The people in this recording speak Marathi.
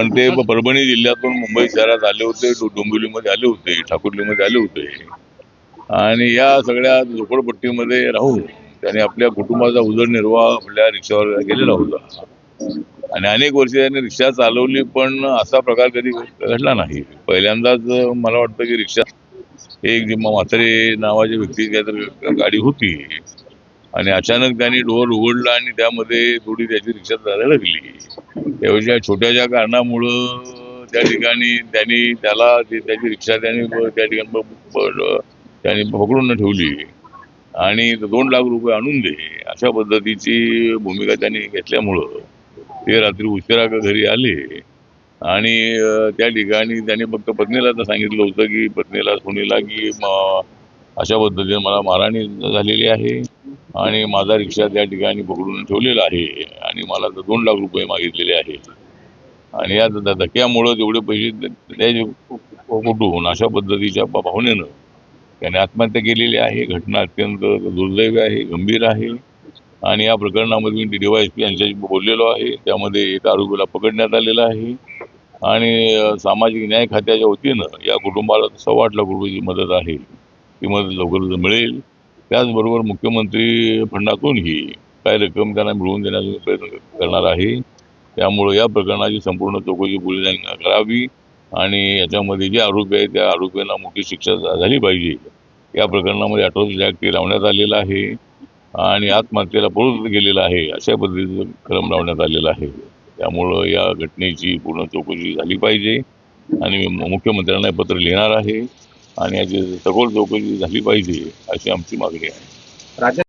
पण ते परभणी जिल्ह्यातून मुंबई शहरात आले होते डोंबिवलीमध्ये आले होते ठाकुर्लीमध्ये आले होते. आणि या सगळ्या झोपडपट्टीमध्ये राहून त्याने आपल्या कुटुंबाचा उदरनिर्वाह आपल्या रिक्षावर केलेला होता. आणि अनेक वर्ष त्याने रिक्षा चालवली पण असा प्रकार कधी घडला नाही. पहिल्यांदाच मला वाटतं की रिक्षा एक जी म्हातारे नावाच्या व्यक्ती काहीतरी गाडी होती. आणि अचानक त्यांनी डोअर उघडला आणि त्यामध्ये थोडी त्याची रिक्षा जायला लागली. त्यावेळी छोट्याशा कारणामुळं त्या ठिकाणी त्यांनी त्याला ते- त्याची रिक्षा त्याने त्या ठिकाणी त्यांनी पकडून ठेवली. आणि दोन लाख रुपये आणून दे. अशा पद्धतीची भूमिका त्यांनी घेतल्यामुळं ते रात्री उशिरा घरी आले. आणि त्या ठिकाणी त्यांनी फक्त पत्नीला तर सांगितलं होतं की पत्नीला सुनीला की अशा पद्धतीने मला मारहाणी झालेली आहे. आणि माझा रिक्षा त्या ठिकाणी पकडून ठेवलेला आहे आणि मला तर दोन लाख रुपये मागितलेले आहे. आणि या धक्क्यामुळं तेवढे पैसे त्या- त्याचे कुठून अशा पद्धतीच्या भावनेनं त्याने आत्महत्या केलेली आहे. घटना अत्यंत दुर्दैवी आहे गंभीर आहे. आणि या प्रकरणामध्ये मी डीवायएसपी यांच्याशी बोललेलो आहे. त्यामध्ये एक आरोपीला पकडण्यात आलेला आहे. आणि सामाजिक न्याय खात्याच्या वतीनं या कुटुंबाला सव्वा आठ लाख रुपयाची मदत आहे. ती मदत लवकरच मिळेल. त्याचबरोबर मुख्यमंत्री फंडातूनही काही रक्कम त्यांना मिळवून देण्याचा प्रयत्न करणार आहे. त्यामुळं या प्रकरणाची संपूर्ण चौकशी पोलिसांनी करावी आणि याच्यामध्ये जे आरोपी आहेत त्या आरोपींना मोठी शिक्षा झाली पाहिजे. या प्रकरणामध्ये अठराशे ॲक्ट लावण्यात आलेला आहे आणि आत्महत्येला पळून गेलेला आहे अशा पद्धतीचं क्रम लावण्यात आलेला आहे. त्यामुळं या घटनेची पूर्ण चौकशी झाली पाहिजे आणि मुख्यमंत्र्यांना पत्र लिहिणार आहे. आणि याची सखोल चौकशी झाली पाहिजे अशी आमची मागणी आहे. राज्यात